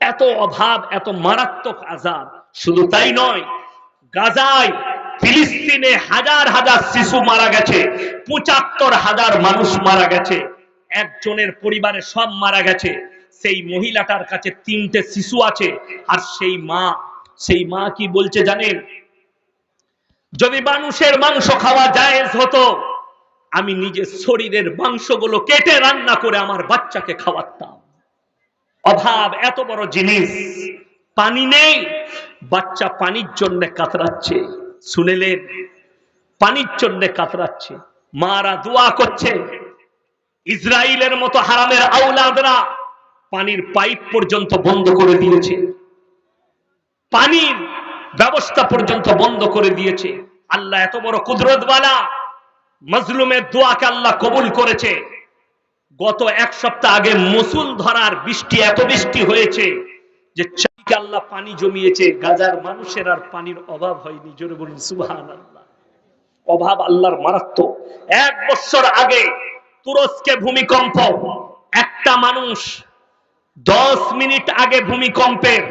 এত অভাব, এত মারাত্মক আজাব। শুধু তাই নয়, গাজায় ফিলিস্তিনে হাজার হাজার শিশু মারা গেছে, পঁচাত্তর হাজার মানুষ মারা গেছে, একজনের পরিবারে সব মারা গেছে। সেই মহিলাটার কাছে তিনটে শিশু আছে, আর সেই মা সেই মা কি বলছে জানেন? যদি মানুষের মাংস খাওয়া জায়েজ হতো, আমি নিজের শরীরের মাংসগুলো কেটে রান্না করে আমার বাচ্চাকে খাওয়াতাম। অভাব, এত বড় জিনিস। পানি নেই, বাচ্চা পানির জন্য কাতরাচ্ছে। শুনেলেন? পানির জন্য কাতরাচ্ছে। মারা দোয়া করছে। ইসরায়েলের মতো হারামের আউলাদরা পানির পাইপ পর্যন্ত বন্ধ করে দিয়েছে। পানির ব্যবস্থা পর্যন্ত বন্ধ করে দিয়েছে। আল্লাহ এত বড় কুদরতওয়ালা। মজলুমের দোয়াকে আল্লাহ কবুল করেছে। গত এক সপ্তাহ আগে মসুল ধরার বৃষ্টি, এত বৃষ্টি হয়েছে যে চারিকে আল্লাহ পানি জমিয়েছে। গাজার মানুষের আর পানির অভাব হয়নি, জোরে বলুন আল্লাহ অভাব আল্লাহর মারাত্মক। এক বছর আগে তুরস্কে ভূমিকম্প, একটা মানুষ দশ মিনিট আগে ভূমিকম্পের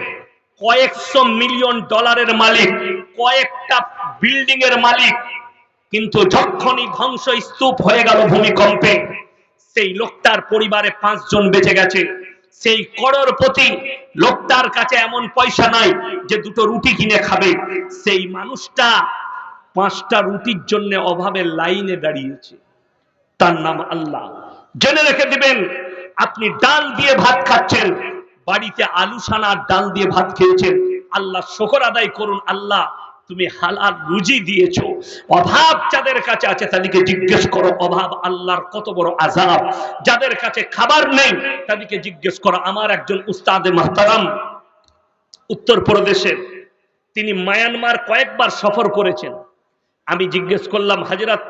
কয়েকশো মিলিয়ন ডলারের মালিক, কয়েকটা বিল্ডিং এর মালিক, কিন্তু যখনই ধ্বংস স্তূপ হয়ে গেল ভূমিকম্পে সেই লোকটার পরিবারে পাঁচজন বেঁচে গেছে। সেই করোড়পতি লোকটার কাছে এমন পয়সা নাই যে দুটো রুটি কিনে খাবে। সেই মানুষটা পাঁচটা রুটির জন্য অভাবে লাইনে দাঁড়িয়েছে। তার নাম আল্লাহ। জেনে রেখে দিবেন, আপনি ডাল দিয়ে ভাত খাচ্ছেন, বাড়িতে আলু সানার ডাল দিয়ে ভাত খেয়েছেন। আল্লাহ, শকর আদায় করুন আল্লাহ। তুমি হালাল রুজি দিয়েছো অভাব যাদের কাছে আছে তাদেরকে জিজ্ঞেস করো অভাব আল্লাহর কত বড় আজাব যাদের কাছে খাবার নেই তাদেরকে জিজ্ঞেস করো আমার একজন উস্তাদে মাহতারাম উত্তর প্রদেশের তিনি মায়ানমার কয়েকবার সফর করেছেন আমি জিজ্ঞেস করলাম হাজরত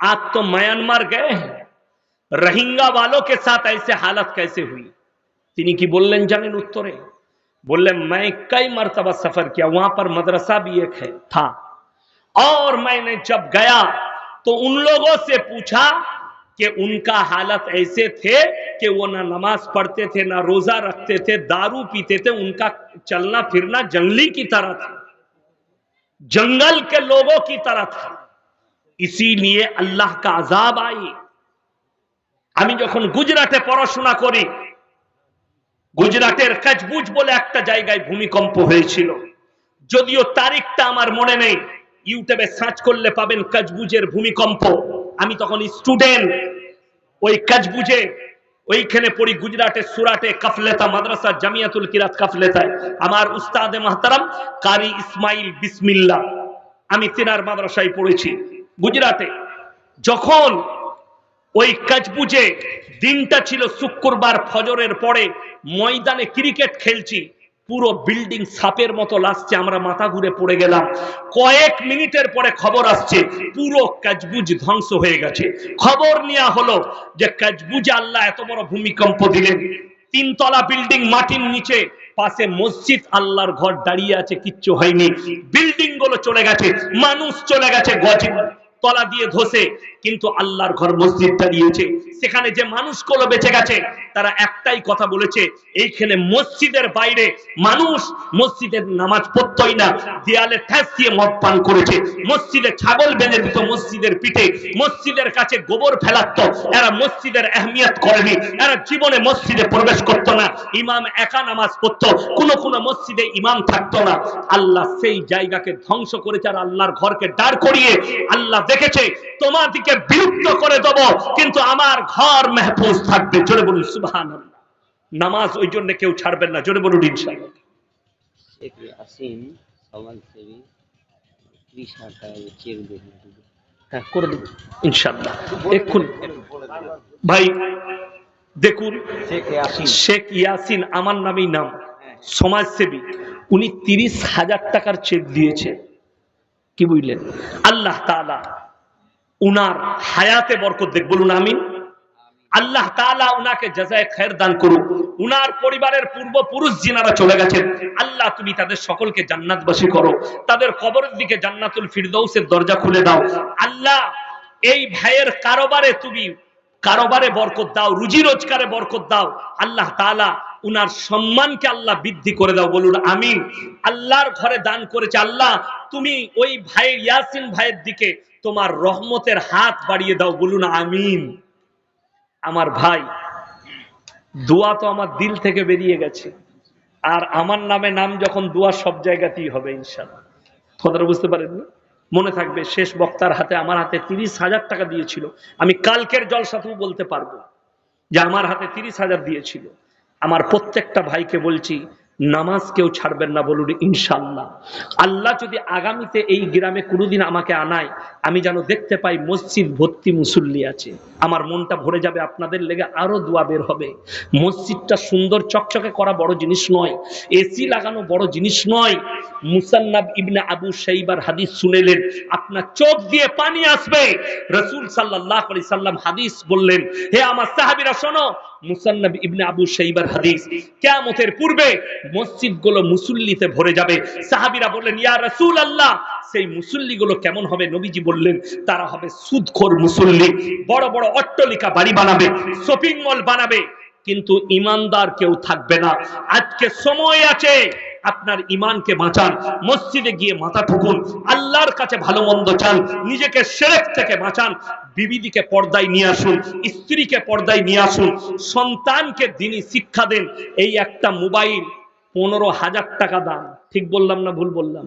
आप तो म्यांमार गए हैं রোহিঙ্গা वालों के साथ ऐसे हालत कैसे हुई তিনি কি বললেন জানেন উত্তরে बोले मैं कई मरतबा सफर किया वहां पर मदरसा भी एक है था और मैंने जब गया तो उन लोगों से पूछा कि उनका हालत ऐसे थे कि वो ना नमाज पढ़ते थे ना रोजा रखते थे दारू पीते थे उनका चलना फिरना जंगली की तरह था जंगल के लोगों की तरह था इसीलिए আল্লাহ का আজাব আই আমি যখন গুজরাটে পড়াশোনা করি গুজরাটের কাজবুজ বলে একটা জায়গায় ভূমিকম্প হয়েছিল। যদিও তারিখটা আমার মনে নেই, ইউটিউবে সার্চ করলে পাবেন কাজবুজের ভূমিকম্প। আমি তখন স্টুডেন্ট, ওই কাজবুজে, ওইখানে পড়ি গুজরাটের সুরাটে কাফলেতা মাদ্রাসা, জামিয়াতুল কিরাত কাফলেতায়। আমার উস্তাদে মাহতারাম, কারি ইসমাইল বিসমিল্লাহ। আমি তিনার মাদ্রাসায় পড়েছি গুজরাটে। যখন ওই কাজবুজে দিনটা ছিল শুক্রবার ফজরের পরে ময়দানে ক্রিকেট খেলছি। পুরো বিল্ডিং সাপের মতো লাগছে আমরা মাথা ঘুরে পড়ে গেলাম। কয়েক মিনিটের পরে খবর আসছে, পুরো কাজবুজ ধ্বংস হয়ে গেছে। খবর নেওয়া হলো যে কাজবুজে আল্লাহ এত বড় ভূমিকম্প দিলেন। তিনতলা বিল্ডিং মাটির নিচে, পাশে মসজিদ, আল্লাহর ঘর দাঁড়িয়ে আছে, কিচ্ছু হয়নি। বিল্ডিংগুলো চলে গেছে, মানুষ চলে গেছে গজ তলা দিয়ে ধসে, কিন্তু আল্লাহর ঘর মসজিদ দাঁড়িয়েছে সেখানে যে মানুষগুলো বেঁচে গেছে, তারা একটাই কথা বলেছে, এইখানে মসজিদের বাইরে মানুষ মসজিদের নামাজ পড়তই না, দেয়ালে ঠেস দিয়ে মদ পান করেছে। মসজিদে ছাগল বেঁধে দিত মসজিদের পিঠে, মসজিদের কাছে গোবর ফেলাত, এরা মসজিদের আহমিয়ত করেনি, এরা জীবনে মসজিদে প্রবেশ করত না, ইমাম একা নামাজ পড়তো, কোন কোন মসজিদে ইমাম থাকতো না। আল্লাহ সেই জায়গাকে ধ্বংস করেছে আর আল্লাহর ঘরকে দাঁড় করিয়ে আল্লাহ দেখেছে তোমাদিকে বিলুপ্ত করে দেব কিন্তু আমার ঘর মেহফুজ থাকবে। জোরে বলুন সুবহান নামাজ ওই জন্য কেউ ছাড়বেন না জোরে বলুন ইনশাআল্লাহ। শেখ ইয়াসিন সমাজসেবী ত্রিশ টাকা চেক দেবেন হ্যাঁ করে দেবো ইনশাআল্লাহ। এক্ষুনি। ভাই দেখুন শেখ ইয়াসিন। আমার নামেই নাম সমাজসেবী। উনি তিরিশ হাজার টাকার চেক দিয়েছে। কি বুঝলেন? আল্লাহ তাআলা উনার হায়াতে বরকত দেখ বলুন আমিন। আল্লাহ তাআলা উনাকে জাজায় খায়ের দান করুন উনার পরিবারের পূর্বপুরুষ যিনারা চলে গেছেন, আল্লাহ তুমি তাদের সকলকে জান্নাতবাসী করো। তাদের কবরের দিকে জান্নাতুল ফিরদৌসের দরজা খুলে দাও। আল্লাহ, এই ভাইয়ের কারোবারে তুমি কারোবারে বরকত দাও, রুজি রোজগারে বরকত দাও। আল্লাহ তাআলা উনার সম্মানকে আল্লাহ বৃদ্ধি করে দাও, বলুন আমিন। আল্লাহর ঘরে দান করেছে, আল্লাহ, তুমি ওই ভাই ইয়াসিন ভাইয়ের দিকে তোমার রহমতের হাত বাড়িয়ে দাও, বলুন আমিন। আমার ভাই, দোয়া তো আমার দিল থেকে বেরিয়ে গেছে। আর আমার নামে নাম যখন দোয়া সব জায়গাতেই হবে ইনশাল্লাহ কথাটা বুঝতে পারেননি? মনে থাকবে, শেষ বক্তার হাতে, আমার হাতে তিরিশ হাজার টাকা দিয়েছিল। আমি কালকের জলসাতেও বলতে পারব যে আমার হাতে তিরিশ হাজার দিয়েছিল। আমার প্রত্যেকটা ভাইকে বলছি, নামাজ কেউ ছাড়বেন না বলুন ইনশাল্লাহ আল্লাহ যদি আগামীতে এই গ্রামে কোনোদিন আমাকে আনায়, আমি যেন দেখতে পাই মসজিদ ভর্তি মুসল্লি আছে। আমার মনটা ভরে যাবে, আপনাদের লেগে আরও দোয়া বের হবে। মসজিদটা সুন্দর, চকচকে করা বড় জিনিস নয়, এসি লাগানো বড় জিনিস নয়। মুসান্নাব ইবনে আবু শাইবার হাদিস শুনেলেন, আপনার চোখ দিয়ে পানি আসবে। রসুল সাল্লাহ সাল্লাম হাদিস বললেন, হে আমার সাহাবিরা শোনো মুসান্নাব ইবনে আবু হাদিস। পূর্বে মসজিদগুলো মুসল্লিতে ভরে যাবে। বললেন, ইয়া সেই মুসল্লিগুলো কেমন হবে? নবীজি বললেন, তারা হবে সুদখোর মুসল্লি। বড় বড় অট্টলিকা বাড়ি বানাবে, শপিং মল বানাবে। কিন্তু ইমানদার কেউ থাকবে না। আজকে সময় আছে, আপনার ইমানকে বাঁচান। মসজিদে গিয়ে মাথা ঠুকুন। আল্লাহর কাছে ভালো মন্দ চান। নিজেকে সেরেক থেকে বাঁচান। বিবিদিকে পর্দায় নিয়ে আসুন, স্ত্রীকে পর্দায় নিয়ে আসুন, সন্তানকে দিনই শিক্ষা দেন, এই একটা মোবাইল পনেরো হাজার টাকা দাম। ঠিক বললাম না ভুল বললাম?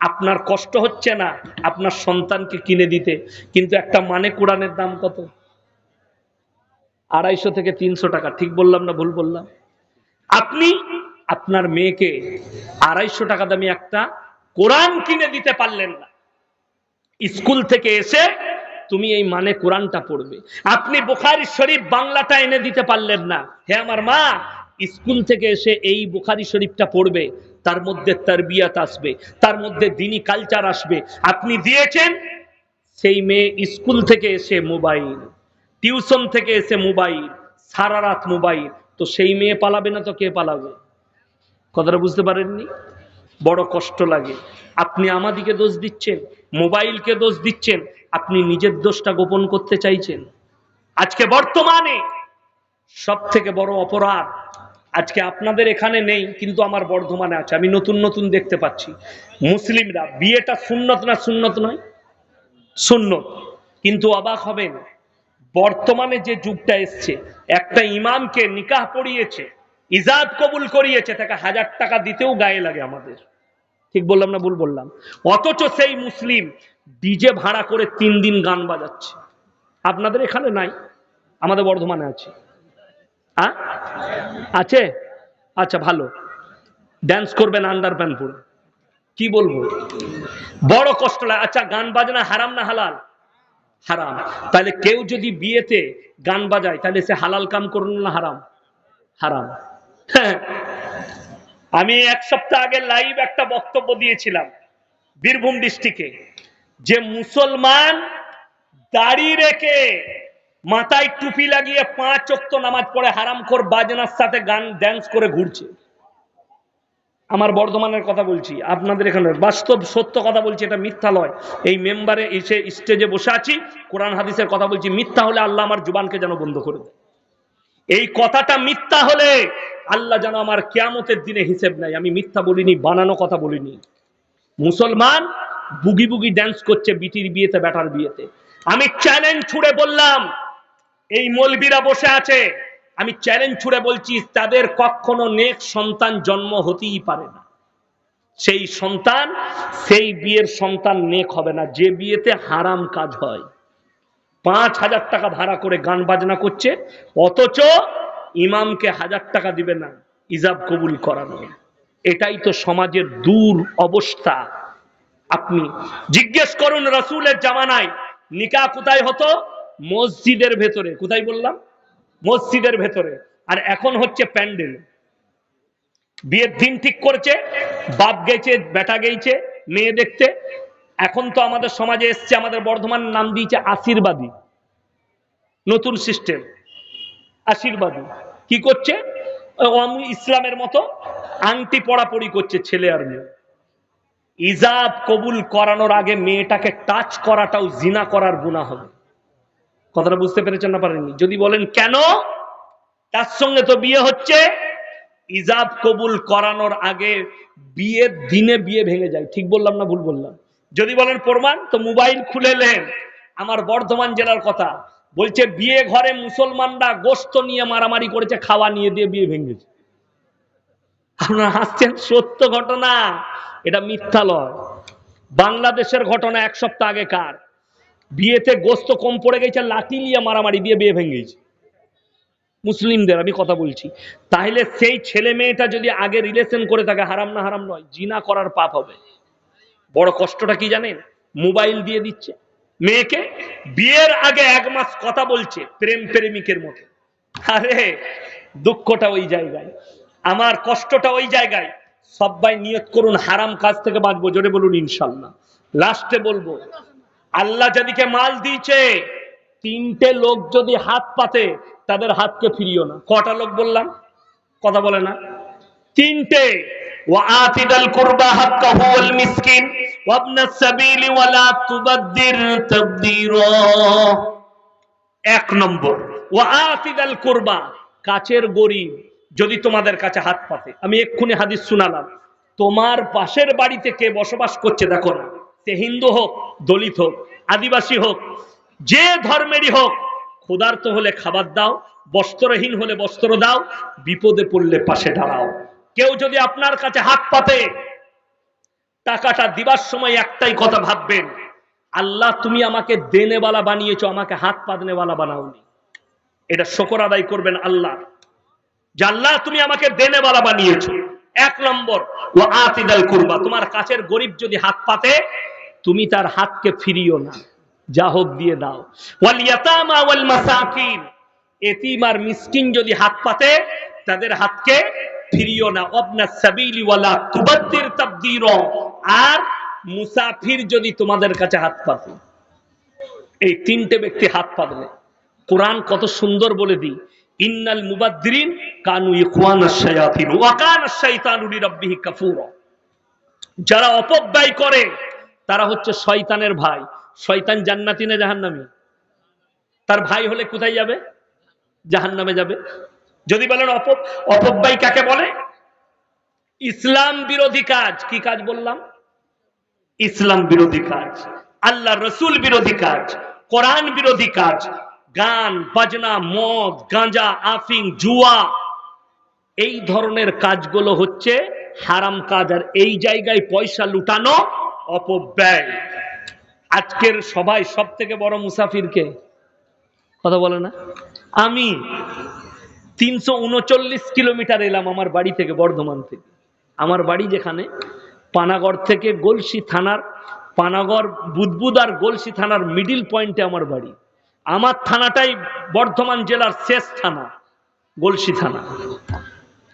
আপনার কষ্ট হচ্ছে না আপনার সন্তানকে কিনে দিতে? কিন্তু একটা মানে কোরআনের দাম কত? আড়াইশো থেকে তিনশো টাকা। ঠিক বললাম না ভুল বললাম? আপনি আপনার মেয়েকে আড়াইশো টাকা দামি একটা কোরআন কিনে দিতে পারলেন না। স্কুল থেকে এসে তুমি এই মানে কোরআনটা পড়বে। আপনি বুখারি শরীফ বাংলাটা এনে দিতে পারলেন না। হে আমার মা, স্কুল থেকে এসে এই বুখারি শরীফটা পড়বে, তার মধ্যে তারবিয়াত আসবে, তার মধ্যে দিনী কালচার আসবে। আপনি দিয়েছেন, সেই মেয়ে স্কুল থেকে এসে মোবাইল, টিউশন থেকে এসে মোবাইল, সারা রাত মোবাইল। তো সেই মেয়ে পালাবে না তো কে পালাবে? কথাটা বুঝতে পারেননি? বড় কষ্ট লাগে। আপনি আমাদিকে দোষ দিচ্ছেন, মোবাইলকে দোষ দিচ্ছেন আপনি নিজের দোষটা গোপন করতে চাইছেন? আজকে বর্তমানে সব থেকে বড় অপরাধ আজকে আপনাদের এখানে নেই, কিন্তু আমার বর্ধমানে আছে। আমি নতুন নতুন দেখতে পাচ্ছি। মুসলিমরা, বিয়েটা সুন্নত না সুন্নত নয়? সুন্নত। কিন্তু অবাক হবেন, বর্তমানে যে যুগটা এসছে, একটা ইমামকে নিকাহ পড়িয়েছে, ইজাদ কবুল করিয়েছে, তাকে হাজার টাকা দিতেও গায়ে লাগে আমাদের। ঠিক বললাম না ভুল বললাম? অথচ সেই মুসলিম ডিজে ভাড়া করে তিন দিন গান বাজাচ্ছে। আপনাদের এখানে নাই, আমাদের বর্ধমানে আছে? আছে? আচ্ছা ভালো। ড্যান্স করবেন আন্ডার প্যান্ট পরে। কি বলব? বড় কষ্ট লাগে। আচ্ছা গান বাজনা হারাম না হালাল? হারাম। তাহলে কেউ যদি বিয়েতে গান বাজায়, তাহলে সে হালাল কাম করুন না হারাম? হারাম। হ্যাঁ। আমি এক সপ্তাহ আগে লাইভ একটা বক্তব্য দিয়েছিলাম, বীরভূম ডিস্ট্রিক্টে যে মুসলমান দাড়ি রেখে মাথায় টুপি লাগিয়ে পাঁচ অক্ত নামাজ পড়ে হারামখোর বাজনার সাথে গান ড্যান্স করে ঘুরছে। আমার বর্ধমানের কথা বলছি, আপনাদের এখানে বাস্তব সত্য কথা বলছি, এটা মিথ্যা নয়। এই মেম্বারে এসে স্টেজে বসে আছি, কোরআন হাদিসের কথা বলছি, মিথ্যা হলে আল্লাহ আমার জুবানকে যেন বন্ধ করে দেয়। এই কথাটা মিথ্যা হলে আল্লাহ যেন আমার কেয়ামতের দিনে হিসেব নাই আমি মিথ্যা বলিনি, বানানো কথা বলিনি। মুসলমান বুগি বুগি ড্যান্স করছে বিটির বিয়েতে, ব্যাটার বিয়েতে। আমি চ্যালেঞ্জ ছুড়ে বললাম, এই মলবিরা বসে আছে। আমি চ্যালেঞ্জ ছুড়ে বলছি, তাদের কখনো নেক সন্তান জন্ম হতেই পারে না। সেই সন্তান, সেই বিয়ের সন্তান নেক হবে না। যে বিয়েতে হারাম কাজ হয়, পাঁচ হাজার টাকা ভাড়া করে গান বাজনা করছে, অথচ ইমামকে হাজার টাকা দিবে না, ইজাব কবুল করানো এটাই তো সমাজের দূর অবস্থা। আপনি। জিজ্ঞেস করুন রসুলের জামানায় নিকা কোথায় হতো? মসজিদের ভেতরে। কোথায় বললাম? মসজিদের ভেতরে। আর এখন হচ্ছে প্যান্ডেল। বিয়ের দিন ঠিক করেছে, বাপ গেছে, বেটা গেছে, মেয়ে দেখতে। এখন তো আমাদের সমাজে এসছে, আমাদের বর্ধমান নাম দিয়েছে আশীর্বাদী। নতুন সিস্টেম, আশীর্বাদী। কি করছে? ইসলামের মতো আংটি পড়াপড়ি করছে ছেলে আর মেয়ে। ইজাব কবুল করানোর আগে মেয়েটাকে টাচ করাটাও জিনা করার গুণা হবে। কথাটা বুঝতে পেরেছেন না পারেননি? যদি বলেন, কেন? তার সঙ্গে তো বিয়ে হচ্ছে। ইজাব কবুল করানোর আগে বিয়ের দিনে বিয়ে ভেঙে যায়। ঠিক বললাম না ভুল বললাম? যদি বলেন, প্রমাণ? তো মোবাইল খুলে নেন। আমার বর্ধমান জেলার কথা। বলছে, বিয়ে ঘরে মুসলমানরা গোস্ত নিয়ে মারামারি করেছে, খাওয়া নিয়ে দিয়ে বিয়ে ভেঙেছে। আপনারা হাসছেন? সত্য ঘটনা। এটা মিথ্যা লয় বাংলাদেশের ঘটনা এক সপ্তাহ আগেকার বিয়েতে গোস্ত কম পড়ে গেছে, লাঠি নিয়ে মারামারি দিয়ে বিয়ে ভেঙে গেছে। মুসলিমদের, আমি কথা বলছি। তাহলে সেই ছেলে মেয়েটা যদি আগে রিলেশন করে থাকে, হারাম না হারাম নয়, জিনা করার পাপ হবে। বড় কষ্টটা কি জানেন? মোবাইল দিয়ে দিচ্ছে। মেয়েকে বিয়ের আগে এক মাস কথা বলছে, প্রেম প্রেমিকের মতো। আরে, দুঃখটা ওই জায়গায়। আমার কষ্টটা ওই জায়গায়। সবাই নিয়ত করুন, হারাম কাজ থেকে বাঁচবো, জোরে বলুন ইনশাল্লাহ। লাস্টে বলব, আল্লাহ যাদিকে মাল দিয়েছে, তিনটে লোক যদি হাত পাতে, তাদের হাতকে ফিরিও না। কটা লোক বললাম? কথা বলে না। তিনটে এক নম্বর ওয়াতিদাল কাছের গরিব। যদি তোমাদের কাছে হাত পাতে। আমি এক্ষুনি হাদিস শুনালাম। তোমার পাশের বাড়িতে কে বসবাস করছে দেখো না। সে হিন্দু হোক, দলিত হোক, আদিবাসী হোক, যে ধর্মেরই হোক, ক্ষুধার্ত হলে খাবার দাও, বস্ত্রহীন হলে বস্ত্র দাও, বিপদে পড়লে পাশে দাঁড়াও। কেউ যদি আপনার কাছে হাত পাতে, টাকাটা দিবার সময় একটাই কথা ভাববেন, আল্লাহ তুমি আমাকে দেনেওয়ালা বানিয়েছো, আমাকে হাত পাতনেওয়ালা বানাওনি। এটা শকর আদায় করবেন আল্লাহ। যে আল্লাহ তুমি আমাকে দেনেওয়ালা বানিয়েছো। এক নম্বর ও আতিদাল কুরবা, তোমার কাছের গরিব যদি হাত পাতে, তুমি তার হাতকে ফিরিও না, যা হোক দিয়ে দাও। ওয়াল মিসকিন যদি হাত পাতে, তাদের হাতকে ফিরিও না। অবনা সাবিলি ওয়ালা তুবাদ্দির তাবদীর, আর মুসাফির যদি তোমাদের কাছে হাত পাতে। এই তিনটে ব্যক্তি হাত পাতলে কোরআন কত সুন্দর বলে দিই ইন্নাল মুবাদ্দিরিন কানু ইখওয়ানাশ শায়াতিন ওয়া কানা আশ-শাইতানু লিরাব্বিহি কাফুরা। যারা অপব্যয় করে, তারা হচ্ছে শয়তানের ভাই। শয়তান জান্নাতি না জাহান্নামী? তার ভাই হলে কোথায় যাবে? জাহান্নামে যাবে। যদি বলেন অপ, অপব্যয় কাকে বলে? ইসলাম বিরোধী কাজ। কি কাজ বললাম? ইসলাম বিরোধী কাজ। আল্লাহ রসুল বিরোধী কাজ। কোরআন বিরোধী কাজ। গান, বাজনা, মদ, গাঁজা, আফিং, জুয়া, এই ধরনের কাজগুলো হচ্ছে হারাম কাজ আর এই জায়গায় পয়সা লুটানো অপব্যয়। আজকের সবাই সব থেকে বড় মুসাফিরকে কথা বলে না? আমি তিনশো উনচল্লিশ কিলোমিটার এলাম আমার বাড়ি থেকে, বর্ধমান থেকে। আমার বাড়ি যেখানে, পানাগড় থেকে গলসি থানার, পানাগড়, বুদবুদ আর গলসি থানার মিডিল পয়েন্টে আমার বাড়ি। আমার থানাটাই বর্ধমান জেলার শেষ থানা, গলসি থানা।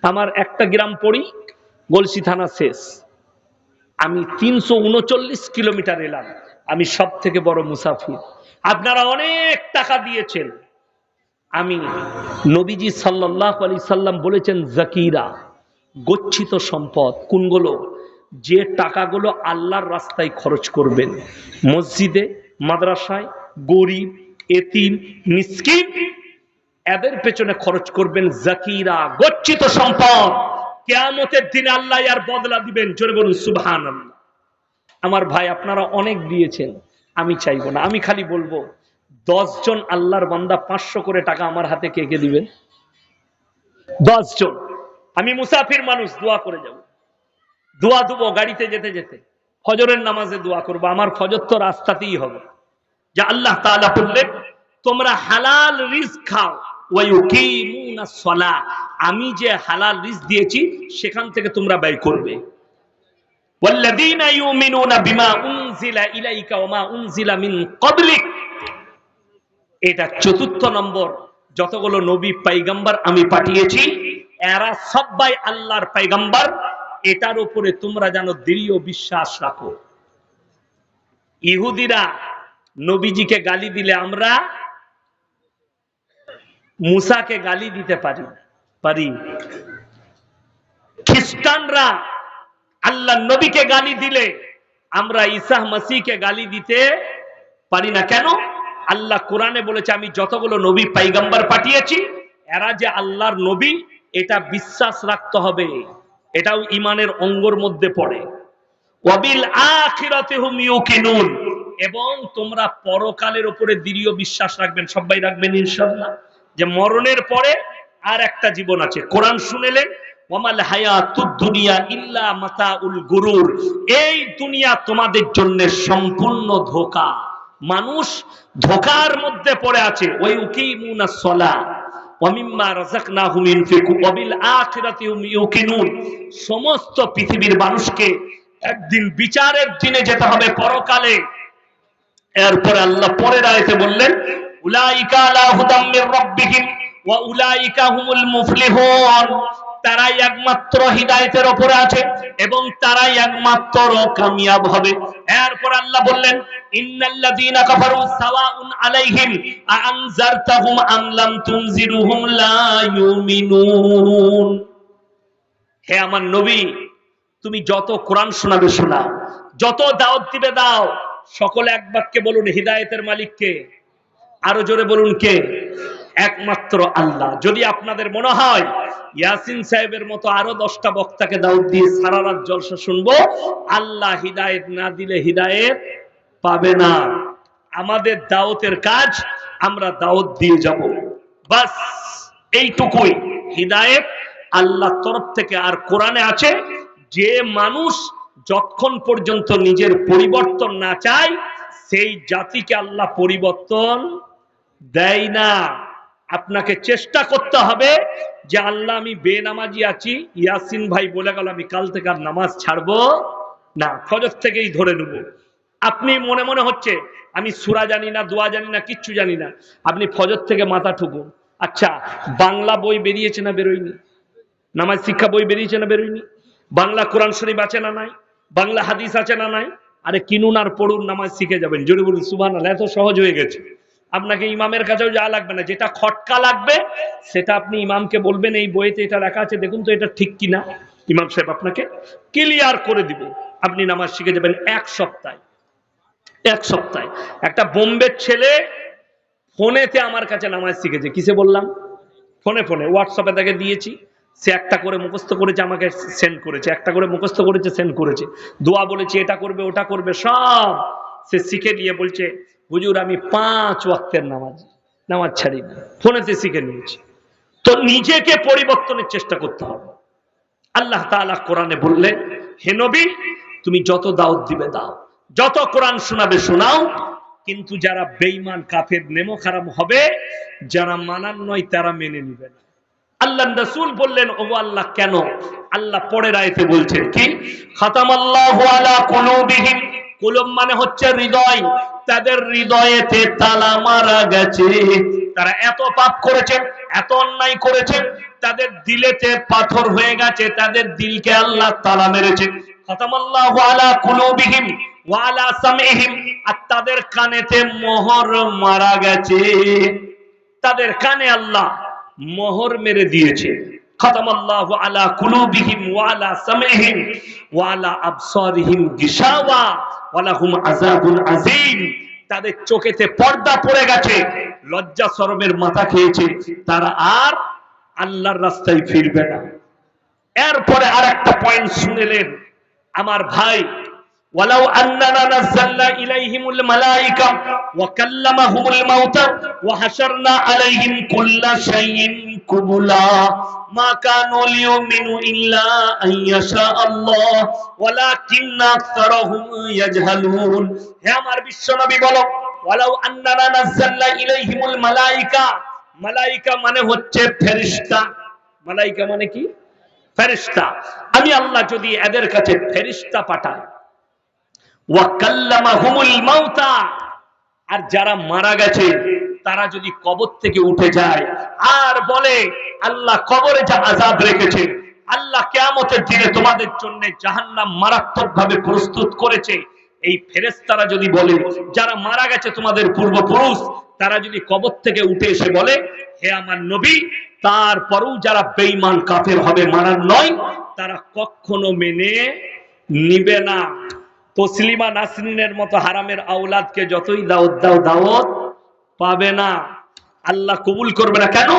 আমার একটা গ্রাম পড়ি, গলসি থানা শেষ। আমি তিনশো উনচল্লিশ কিলোমিটার এলাম। আমি সব থেকে বড় মুসাফির। আপনারা অনেক টাকা দিয়েছেন। আমি নবীজি সাল্লাহ আলি সাল্লাম বলেছেন, জাকিরা, গচ্ছিত সম্পদ, কোনগুলো? যে টাকাগুলো আল্লাহর রাস্তায় খরচ করবেন। মসজিদে, মাদ্রাসায়, গরিব এতিম, মিসকিন, এদের পেছনে খরচ করবেন জাকিরা, গচ্ছিত সম্পদ। কেয়ামতের দিনে আল্লাহ আর বদলা দিবেন। জোরে বলুন সুবহান আমার ভাই, আপনারা অনেক দিয়েছেন, আমি চাইব না। আমি খালি বলব জন আল্লাহর বান্দা পাঁচশো করে টাকা আমার হাতে কে কে দিবেন জন। আমি মুসাফির মানুষ, দোয়া করে যাব। দোয়া দেবো, গাড়িতে যেতে যেতে। ফজরের নামাজে দোয়া করব। আমার ফজর তো রাস্তাতেই হবে। যে আল্লাহ তালা বললেন, তোমরা হালাল রিস খাও আমি যে হালাল রিস দিয়েছি, সেখান থেকে তোমরা ব্যয় করবে। এটা চতুর্থ নম্বর, যতগুলো নবী পাইগাম্বার আমি পাঠিয়েছি, এরা সবাই আল্লাহর পাইগাম্বার, এটার উপরে তোমরা যেন দৃঢ় বিশ্বাস রাখো। ইহুদিরা নবীজিকে গালি দিলে আমরা মুসাকে গালি দিতে পারি পারি। খ্রিস্টানরা আল্লাহ নবীকে গালি দিলে আমরা ঈসা মাসিকে গালি দিতে পারি না। কেন? আল্লাহ কোরআনে বলেছে, আমি যতগুলো নবী পাইগাম্বার পাঠিয়েছি, এরা যে আল্লাহর নবী, এটা বিশ্বাস রাখতে হবে। এটাও ইমানের অঙ্গর মধ্যে পড়ে। ওয়াবিল আখিরাতে হুম ইউকিনুন। এবং তোমরা পরকালের উপরে দৃঢ় বিশ্বাস রাখবেন। সবাই রাখবেন ইনশাআল্লাহ। যে মরণের পরে আর একটা জীবন আছে। কোরআন শুনেলেন, ওয়ামাল হায়াতুদ দুনিয়া ইল্লা মাতাউল গুরুর। এই দুনিয়া তোমাদের জন্য সম্পূর্ণ ধোঁকা। মানুষ ধোকার মধ্যে পড়ে আছে। ওই উকিমুনা সলা সমস্ত পৃথিবীর মানুষকে একদিন বিচারের দিনে যেতে হবে পরকালে। এরপরে আল্লাহ পরের আয়াতে বললেন, উলাইকা আলা হুদাম মির রাব্বিহিম ওয়া উলাইকা হুমুল মুফলিহুন। তারাই একমাত্র আছে এবং তারাই একমাত্র কামিয়াব হবে। এরপর আল্লাহ বললেন, ইন্নাল্লাযীনা কাফারু সাওয়াউন আলাইহিম আনজারতাহুম আম লাম তুনজিরুহুম লা ইউমিনুন। হে আমার নবী, তুমি যত কোরআন শোনাবে শোনাও, যত দাওয়াত দিবে দাও সকলে এক বাক্যে বলুন, হিদায়েতের মালিককে আরও জোরে বলুন, কে? একমাত্র আল্লাহ। যদি আপনাদের মনে হয়, ইয়াসিন সাহেবের মতো আরও দশটা বক্তাকে দাউদ দিয়ে সারা রাত জলসা শুনব, আল্লাহ হিদায়েত না দিলে হিদায়েত পাবে না। আমাদের দাওয়াতের কাজ, আমরা দাওয়াত দিয়ে যাব। বাস, এইটুকুই। হিদায়েত আল্লাহ তরফ থেকে আর কোরআনে আছে, যে মানুষ যতক্ষণ পর্যন্ত নিজের পরিবর্তন না চাই, সেই জাতিকে আল্লাহ পরিবর্তন দেয় না। আপনাকে চেষ্টা করতে হবে যে, আল্লাহ আমি বেনামাজি আছি, ইয়াসিন ভাই বলে গেল, আমি কাল থেকে আর নামাজ ছাড়বো না, ফজর থেকেই ধরে নেব। আপনি মনে মনে হচ্ছে, আমি সুরা জানি না, দোয়া জানি না, কিচ্ছু জানি না, আপনি ফজর থেকে মাথা ঠুকুন। আচ্ছা বাংলা বই বেরিয়েছে না বেরোয়নি? নামাজ শিক্ষা বই বেরিয়েছে না বেরোয়নি? বাংলা কোরআন শরীফ আছে না নাই? বাংলা হাদিস আছে না নাই? আরে কিনুন আর পড়ুন, নামাজ শিখে যাবেন। জোরে বলুন সুবান এত সহজ হয়ে গেছে। আপনাকে ইমামের কাছেও যা লাগবে না। যেটা খটকা লাগবে, সেটা আপনি ইমামকে বলবেন, এই বইতে এটা লেখা আছে, দেখুন তো এটা ঠিক কিনা। ইমাম সাহেব আপনাকে ক্লিয়ার করে দিবে। আপনি নামাজ শিখে যাবেন এক সপ্তাহে। এক সপ্তাহে। একটা বোম্বের ছেলে ফোনেতে আমার কাছে নামাজ শিখেছে। কিসে বললাম? ফোনে ফোনে। হোয়াটসঅ্যাপে তাকে দিয়েছি। সে একটা করে মুখস্থ করেছে, আমাকে সেন্ড করেছে। একটা করে মুখস্থ করেছে সেন্ড করেছে। দোয়া বলেছে, এটা করবে, ওটা করবে, সব সে শিখে নিয়ে বলছে, হুজুর, আমি পাঁচ ওয়াক্তের নামাজ নামাজ ছাড়ি না। ফোনেতে শিখে নিয়েছি। তো নিজেকে পরিবর্তনের চেষ্টা করতে হবে। আল্লাহ তাআলা কোরআনে বললে, হে নবী, তুমি যত দাওয়াত দিবে দাও। যত কোরআন শোনাবে শোনাও। কিন্তু যারা বেঈমান, কাফের নেমো খারাপ হবে, যারা মানান নয়, তারা মেনে নিবে না। আল্লাহ রাসূল বললেন ও আল্লাহ, কেন? আল্লাহ পরের আয়াতে বলছেন, কি? খাতামাল্লাহু আলা কুলুবিহিম। কুলুব মানে হচ্ছে হৃদয়। তাদের হৃদয়েতে তালা মারা গেছে। তারা এত পাপ করেছে, এত অন্যায় করেছে, তাদের দিলেতে পাথর হয়ে গেছে, তাদের দিলকে আল্লাহ তালা মেরেছে। খাতামাল্লাহু আলা কুলুবিহিম ওয়া আলা সামিহিম আর তাদের কানেতে মোহর মারা গেছে। তাদের কানে আল্লাহ মোহর মেরে দিয়েছে। তাদের চোখেতে পর্দা পড়ে গেছে, লজ্জা শরমের মাথা খেয়েছে। তারা আর আল্লাহর রাস্তায় ফিরবে না। এরপরে আর একটা পয়েন্ট শুনেলেন। আমার ভাই ولو أننا نزلنا إليهم الملائكة وكلمهم الموتى وحشرنا عليهم كل شيء قبلا ما كانوا ليؤمنوا إلا أن يشاء الله ولكن أكثرهم يجهلون হে আমার বিশ্বনবী বলো ولو أننا نزلنا إليهم الملائكة মালাইকা মানে হচ্ছে ফেরেশতা মালাইকা মানে কি ফেরেশতা আমি আল্লাহ যদি এদের কাছে ফেরেশতা পাঠাই ওয়াকাল্লামাহুমুল মাউতা আর যারা মারা গেছে, তারা যদি কবর থেকে উঠে যায়, আর বলে, আল্লাহ কবরে যা আযাব রেখেছে, আল্লাহ কিয়ামতের দিনে তোমাদের জন্য জাহান্নাম মারাত্মক ভাবে প্রস্তুত করেছে। এই ফেরেশতারা যদি বলে, যারা মারা গেছে তোমাদের পূর্বপুরুষ, তারা যদি কবর থেকে উঠে এসে বলে, হে আমার নবী, তারপরেও যারা বেইমান কাফের হবে মারার নয়, তারা কখনো মেনে নিবে না। তসলিমা নাসরিনের মতো হারামের আওলাদকে যতই দাওয়াত দাও, দাওয়াত পাবে না। আল্লাহ কবুল করবে না। কেন?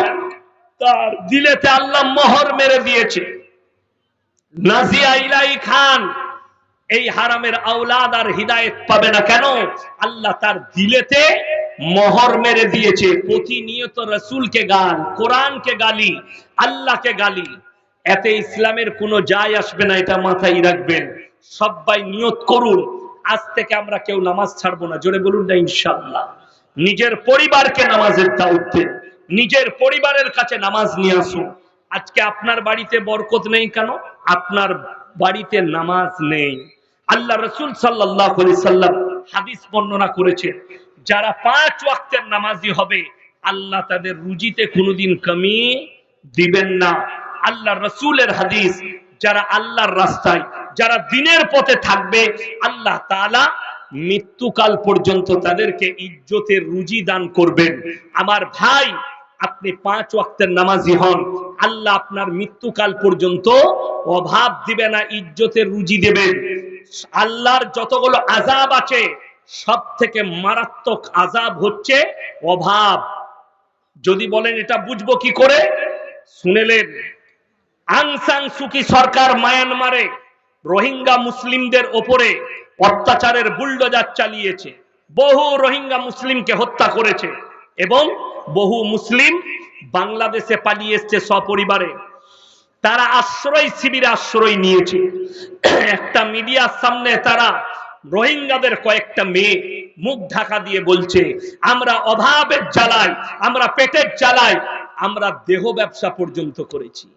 তার দিলেতে আল্লাহ মোহর মেরে দিয়েছে। নাজিয়া ইলাই খান, এই হারামের আওলাদ আর হিদায়েত পাবে না। কেন? আল্লাহ তার দিলেতে মোহর মেরে দিয়েছে। প্রতিনিয়ত রসুলকে গান, কোরআনকে গালি, আল্লাহকে গালি। এতে ইসলামের কোনো যায় আসবে না, এটা মাথায় রাখবেন। সবাই নিয়ত করুন। আজ থেকে আমরা কেউ নামাজ ছাড়বো না। জোরে বলুন না, ইনশাআল্লাহ। নিজের পরিবারকে নামাজের দাওয়াত দেন। নিজের পরিবারের কাছে নামাজ নিয়ে আসুন। আজকে আপনার বাড়িতে বরকত নেই কেন? আপনার বাড়িতে নামাজ নেই। আল্লাহ রসুল সাল্লাহ সাল্লাম হাদিস বর্ণনা করেছেন, যারা পাঁচ ওয়াক্তের নামাজি হবে, আল্লাহ তাদের রুজিতে কোনোদিন কমি দিবেন না। আল্লাহ রসুলের হাদিস, যারা আল্লাহর রাস্তায় যারা দিনের পথে থাকবে, আল্লাহ তাআলা মৃত্যুকাল পর্যন্ত তাদেরকে ইজ্জতের রুজি দান করবেন। আমার ভাই, আপনি পাঁচ ওয়াক্তের নামাজি হন, আল্লাহ আপনার মৃত্যুকাল পর্যন্ত অভাব দিবে না, ইজ্জতের রুজি দেবেন আল্লাহর যতগুলো আজাব আছে সব থেকে মারাত্মক আজাব হচ্ছে অভাব। যদি বলেন এটা বুঝব কি করে শুনেলেন আংসাং সুকি সরকার মায়ানমারে রোহিঙ্গা মুসলিমদের ওপরে অত্যাচারের বুলডোজার চালিয়েছে। বহু রোহিঙ্গা মুসলিমকে হত্যা করেছে এবং বহু মুসলিম বাংলাদেশে পালিয়ে এসছে সপরিবারে। তারা আশ্রয় শিবিরে আশ্রয় নিয়েছে। একটা মিডিয়ার সামনে তারা রোহিঙ্গাদের কয়েকটা মেয়ে মুখ ঢাকা দিয়ে বলছে, আমরা অভাবের জ্বালাই আমরা পেটের জ্বালাই আমরা দেহ ব্যবসা পর্যন্ত করেছি।